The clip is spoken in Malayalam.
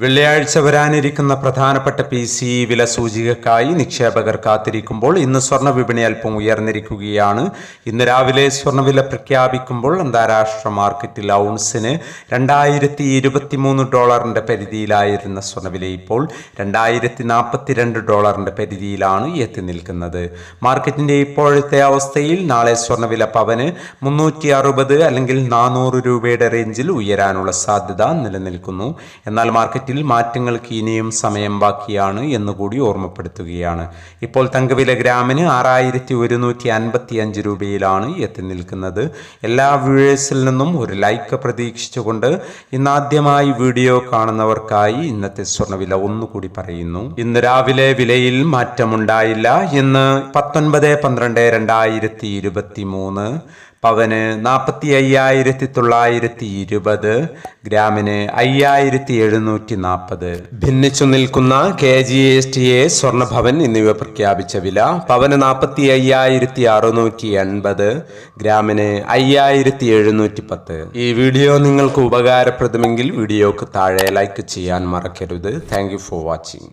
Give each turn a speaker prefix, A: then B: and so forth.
A: വെള്ളിയാഴ്ച വരാനിരിക്കുന്ന പ്രധാനപ്പെട്ട പി സി വില സൂചികക്കായി നിക്ഷേപകർ കാത്തിരിക്കുമ്പോൾ ഇന്ന് സ്വർണ വിപണി അല്പം ഉയർന്നിരിക്കുകയാണ്. ഇന്ന് രാവിലെ സ്വർണവില പ്രഖ്യാപിക്കുമ്പോൾ അന്താരാഷ്ട്ര മാർക്കറ്റിൽ ഔൺസിന് രണ്ടായിരത്തി ഇരുപത്തി മൂന്ന് ഡോളറിന്റെ പരിധിയിലായിരുന്ന സ്വർണവില ഇപ്പോൾ രണ്ടായിരത്തി നാൽപ്പത്തിരണ്ട് ഡോളറിന്റെ പരിധിയിലാണ് എത്തി നിൽക്കുന്നത്. മാർക്കറ്റിന്റെ ഇപ്പോഴത്തെ അവസ്ഥയിൽ നാളെ സ്വർണവില പവന് മുന്നൂറ്റി അറുപത് അല്ലെങ്കിൽ നാനൂറ് രൂപയുടെ റേഞ്ചിൽ ഉയരാനുള്ള സാധ്യത നിലനിൽക്കുന്നു. എന്നാൽ മാർക്കറ്റിൽ മാറ്റങ്ങൾക്ക് ഇനിയും സമയം ബാക്കിയാണ് എന്നുകൂടി ഓർമ്മപ്പെടുത്തുകയാണ്. ഇപ്പോൾ തങ്കവില ഗ്രാമിന് ആറായിരത്തി ഒരുന്നൂറ്റി അൻപത്തി അഞ്ച് രൂപയിലാണ് എത്തി നിൽക്കുന്നത്. എല്ലാ വ്യൂവേഴ്സിൽ നിന്നും ഒരു ലൈക്ക് പ്രതീക്ഷിച്ചുകൊണ്ട് ഇന്നാദ്യമായി വീഡിയോ കാണുന്നവർക്കായി ഇന്നത്തെ സ്വർണവില ഒന്നുകൂടി പറയുന്നു. ഇന്ന് രാവിലെ വിലയിൽ മാറ്റമുണ്ടായില്ല. ഇന്ന് പത്തൊൻപത് പന്ത്രണ്ട് രണ്ടായിരത്തി ഇരുപത്തി മൂന്ന് പവന് നാൽപ്പത്തി അയ്യായിരത്തി തൊള്ളായിരത്തി ഇരുപത് ഗ്രാമിന് അയ്യായിരത്തി എഴുന്നൂറ്റി നാൽപ്പത് ഭിന്നിച്ചു നിൽക്കുന്ന K G S T A Swarnabhavan എന്നിവ പ്രഖ്യാപിച്ച വില പവന് നാൽപ്പത്തി അയ്യായിരത്തി അറുന്നൂറ്റി എൺപത് ഗ്രാമിന് അയ്യായിരത്തി എഴുന്നൂറ്റി പത്ത് ഈ വീഡിയോ നിങ്ങൾക്ക് ഉപകാരപ്രദമെങ്കിൽ വീഡിയോക്ക് താഴെ ലൈക്ക് ചെയ്യാൻ മറക്കരുത്. Thank for watching